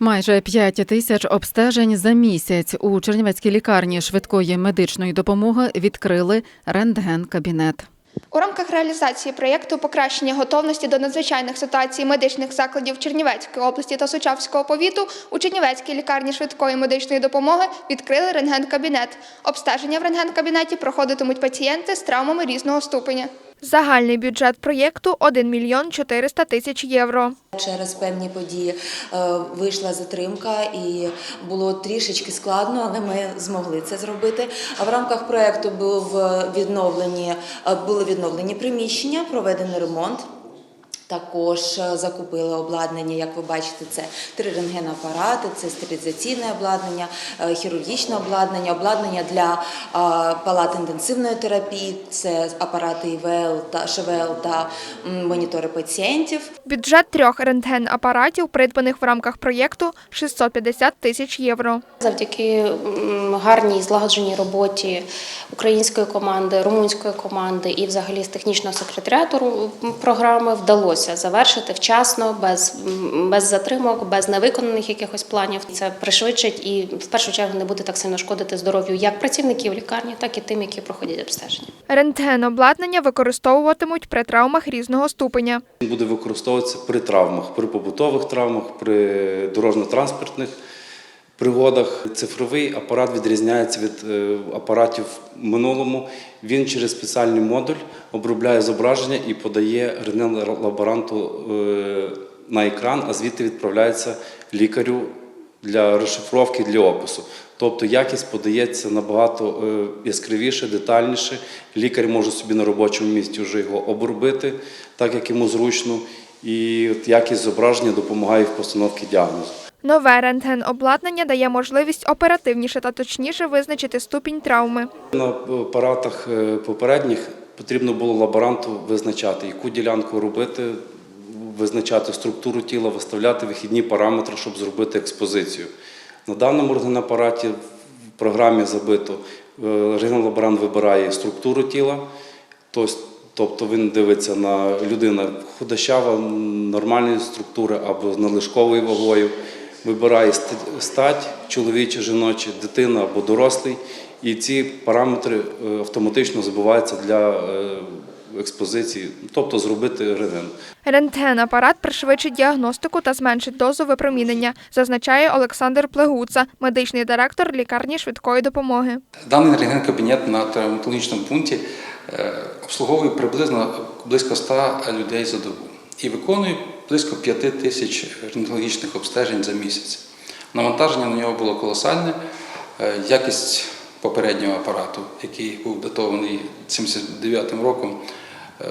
Майже 5 тисяч обстежень за місяць у Чернівецькій лікарні швидкої медичної допомоги відкрили рентген-кабінет. У рамках реалізації проєкту покращення готовності до надзвичайних ситуацій медичних закладів Чернівецької області та Сучавського повіту у Чернівецькій лікарні швидкої медичної допомоги відкрили рентген-кабінет. Обстеження в рентген-кабінеті проходитимуть пацієнти з травмами різного ступеня. Загальний бюджет проєкту 1 мільйон 400 тисяч євро. Через певні події е, вийшла затримка і було трішечки складно, але ми змогли це зробити. А в рамках проєкту е, були відновлені приміщення, проведений ремонт. Також е, закупили обладнання, як ви бачите, це три рентгенапарати, це стерилізаційне обладнання, е, хірургічне обладнання, обладнання для е, палат інтенсивної терапії, це апарати ІВЛ та ШВЛ та монітори пацієнтів. Бюджет трьох рентген-апаратів, придбаних в рамках проєкту, 650 тисяч євро. Завдяки гарній злагодженій роботі української команди, румунської команди і взагалі з технічного секретаріату програми вдалося завершити вчасно, без, без затримок, без невиконаних якихось планів. Це пришвидшить і в першу чергу не буде так сильно шкодити здоров'ю як працівників лікарні, так і тим, які проходять обстеження. Рентген-обладнання використовуватимуть при травмах різного ступеня. Він буде використовуватися при травмах, при побутових травмах, при дорожньо-транспортних пригодах. Цифровий апарат відрізняється від е, апаратів в минулому. Він через спеціальний модуль обробляє зображення і подає рентген-лаборанту е, на екран, а звідти відправляється лікарю для розшифровки, для опису. Тобто якість подається набагато е, яскравіше, детальніше. Лікар може собі на робочому місці вже його обробити, так як йому зручно, і якість зображення допомагає в постановці діагнозу. Нове рентген-обладнання дає можливість оперативніше та точніше визначити ступінь травми. На апаратах е, попередніх потрібно було лаборанту визначати, яку ділянку робити, визначати структуру тіла, виставляти вихідні параметри, щоб зробити експозицію. На даному рентгенапараті в програмі забито е, рентген-лаборант вибирає структуру тіла, тобто він дивиться на людина худощава, нормальної структури або з надлишковою вагою, вибирає стать чоловіча, жіноча, дитина або дорослий, і ці параметри е, автоматично забиваються для е, експозиції, тобто зробити рентген. Рентген-апарат пришвидшить діагностику та зменшить дозу випромінення, зазначає Олександр Плегуца, медичний директор лікарні швидкої допомоги. Даний рентген-кабінет на травматологічному пункті е, обслуговує приблизно близько 100 людей за добу і виконує близько 5 тисяч рентгенологічних обстежень за місяць. Навантаження на нього було колосальне. Е, Якість попереднього апарату, який був датований 79-м роком, е,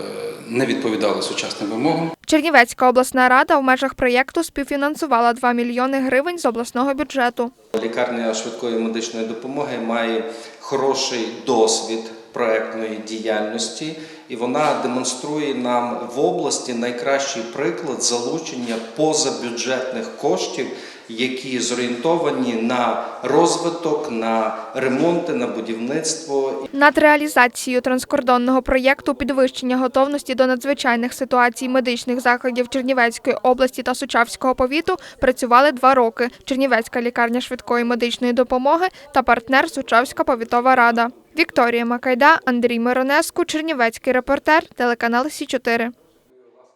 не відповідала сучасним вимогам. Чернівецька обласна рада в межах проєкту співфінансувала 2 мільйони гривень з обласного бюджету. Лікарня швидкої медичної допомоги має хороший досвід проектної діяльності, і вона демонструє нам в області найкращий приклад залучення позабюджетних коштів, які зорієнтовані на розвиток, на ремонти, на будівництво Над реалізацією транскордонного проєкту підвищення готовності до надзвичайних ситуацій медичних закладів Чернівецької області та Сучавського повіту працювали два роки. Чернівецька лікарня швидкої медичної допомоги та партнер Сучавська повітова рада. Вікторія Макайда, Андрій Миронеску, Чернівецький репортер, телеканал Сі 4